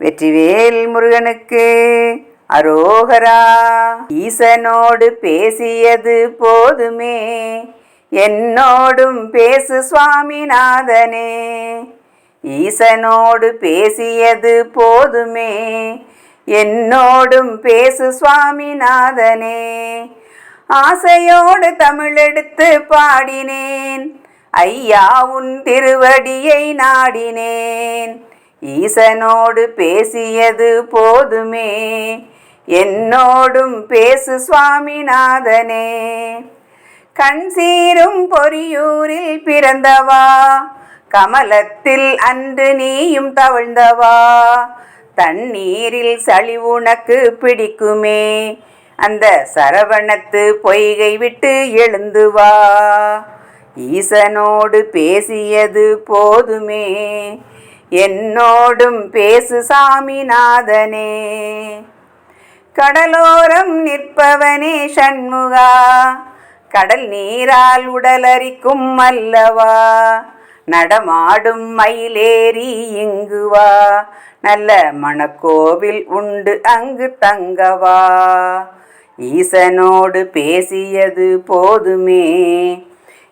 வெற்றிவேல் முருகனுக்கு அரோகரா. ஈசனோடு பேசியது போதுமே. என்னோடும் பேசு சுவாமிநாதனே. ஈசனோடு பேசியது போதுமே. என்னோடும் பேசு சுவாமிநாதனே. ஆசையோடு தமிழெடுத்து பாடினேன். ஐயா உன் திருவடியை நாடினேன். ஈசனோடு பேசியது போதுமே. என்னோடும் பேசு சுவாமிநாதனே. கண் சீரும் பொறியூரில் பிறந்தவா. கமலத்தில் அன்று நீயும் தவழ்ந்தவா. தண்ணீரில் சளி உனக்கு பிடிக்குமே. அந்த சரவணத்து பொய்கை விட்டு எழுந்து வா. ஈசனோடு பேசியது போதுமே. என்னோடும் பேசு சாமிநாதனே. கடலோரம் நிற்பவனே சண்முகா கடல் நீரால் உடலரிக்கும் அல்லவா? நடமாடும் மயிலேறி இங்கு வா. நல்ல மணக்கோவில் உண்டு அங்கு தங்கவா. ஈசனோடு பேசியது போதுமே.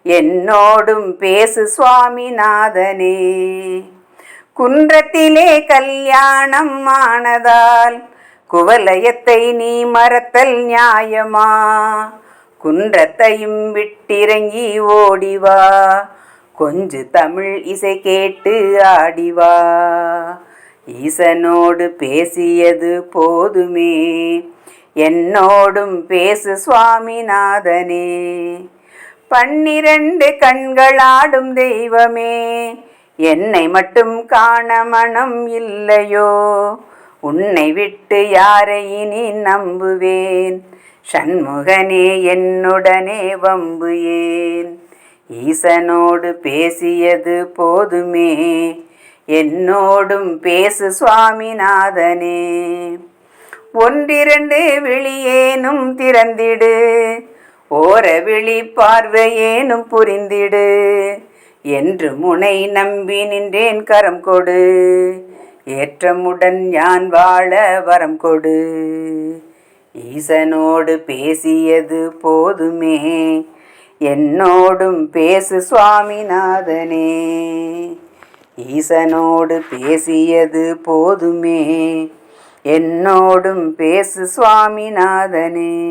என்னோடும் பேசு சுவாமிநாதனே. குன்றத்திலே கல்யாணம் ஆனதால் குவலயத்தை நீ மறத்தல் நியாயமா? குன்றத்தையும் விட்டிறங்கி ஓடிவா. கொஞ்சு தமிழ் இசை கேட்டு ஆடிவா. ஈசனோடு பேசியது போதுமே. என்னோடும் பேசு சுவாமிநாதனே. பன்னிரண்டு கண்களாடும் தெய்வமே. என்னை மட்டும் காண மனம் இல்லையோ? உன்னை விட்டு யாரை இனி நம்புவேன்? சண்முகனே என்னுடனே வம்பு ஏன் ஈசனோடு பேசியது போதுமே. என்னோடும் பேசு சுவாமிநாதனே. ஒன்றிரண்டு விழியேனும் திறந்திடு. ஓர விழி பார்வையேனும் புரிந்திடு. என்று முனை நம்பி நின்றேன் கரம் கொடு. ஏற்றமுடன் யான் வாழ வரம் கொடு. ஈசனோடு பேசியது போதுமே. என்னோடும் பேசு சுவாமிநாதனே. ஈசனோடு பேசியது போதுமே. என்னோடும் பேசு சுவாமிநாதனே.